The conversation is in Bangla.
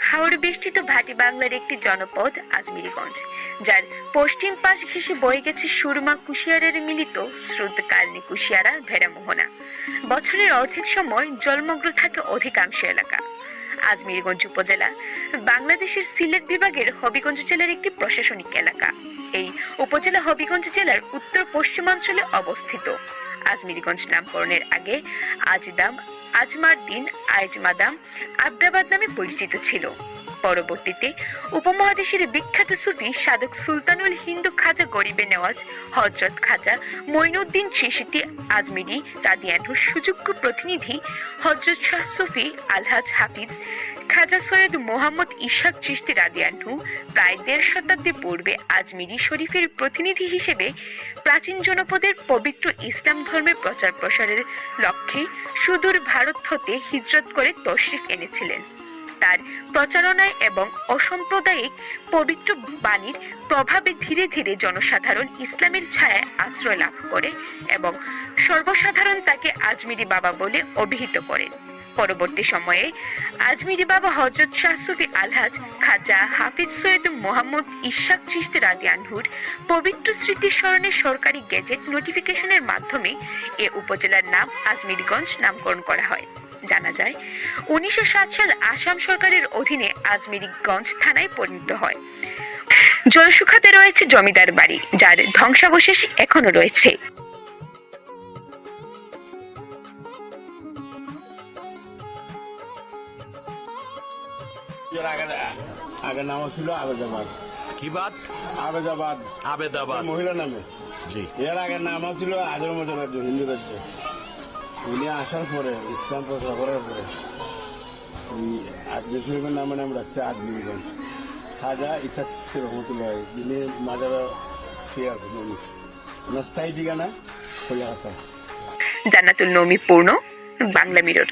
হাওড় বেষ্টিত ভাটি বাংলার একটি জনপদ আজমিরিগঞ্জ, যার পশ্চিম পাশ ঘেঁষে বয়ে গেছে সুরমা কুশিয়ারের মিলিত স্রোত কালনি কুশিয়ারা ভেড়ামোহনা। বছরের অর্ধেক সময় জলমগ্ন থাকে অধিকাংশ এলাকা। আজমিরগঞ্জ উপজেলা। বাংলাদেশের সিলেট বিভাগের হবিগঞ্জ জেলার একটি প্রশাসনিক এলাকা। এই উপজেলা হবিগঞ্জ জেলার উত্তর পশ্চিমাঞ্চলে অবস্থিত। আজমিরগঞ্জ নামকরণের আগে আজদাম আজমার দিন আজমাদাম, আবদাবাদ নামে পরিচিত ছিল। পরবর্তীতে উপমহাদেশের বিখ্যাত সুফি সাধক সুলতানুল হিন্দু খাজা গরিবে নেওয়াজ, হজরত খাজা মঈনুদ্দিন চিশিতি আজমিরি কাদিয়ানহুর সুযোগ্য প্রতিনিধি হজরত শাহ সুফি আলহাজ হাফিজ, খাজা সৈয়দ মোহাম্মদ ইশাক চিশতি রাদিয়ানহু প্রায় দেড় শতাব্দী পূর্বে আজমিরি শরীফের প্রতিনিধি হিসেবে প্রাচীন জনপদের পবিত্র ইসলাম ধর্মের প্রচার প্রসারের লক্ষ্যে সুদূর ভারত হতে হিজরত করে তশরিফ এনেছিলেন। তার প্রচারণায় এবং অসাম্প্রদায়িক পবিত্র বাণীর প্রভাবে ধীরে ধীরে জনসাধারণ ইসলামের ছায়ায় আশ্রয় লাভ করে এবং সর্বসাধারণ তাকে আজমিরি বাবা বলে অভিহিত করেন পরবর্তী সময়ে আজমিরি বাবা হজরত শাহ সুফি আলহাজ খাজা হাফিজ সৈয়দ মোহাম্মদ ইশাক চিশতি রাদিয়ানহুর পবিত্র স্মৃতি স্মরণে সরকারি গেজেট নোটিফিকেশনের মাধ্যমে এ উপজেলার নাম আজমিরগঞ্জ নামকরণ করা হয়। জানা যায়। উনিশশো সাল আসাম সরকারের অধীনে আজমিরিগঞ্জ থানায় পরিণত হয়। জলসুখাতে রয়েছে জমিদার বাড়ি যার ধ্বংসাবশেষ এখনও রয়েছে। আগে নাম ছিল আবেদাবাদ। কি বাদ আবেদাবাদ। আবেদাবাদ। মহিলা নামে। জি। এর আগে নাম ছিল রাজ্য হিন্দু রাজ্য। উনি আসার পরে, ইসলাম প্রচার করার পরে আজমি শরীফের নামে নাম রাখছে আদমিগঞ্জ সাজা ইসাক সিস্তি রহমতুল্লাহ যিনি মাজার খেয়ে আছেন উনি স্থায়ী ঠিকানা জান্নাতুল নমি পূর্ণ, বাংলা মিরর।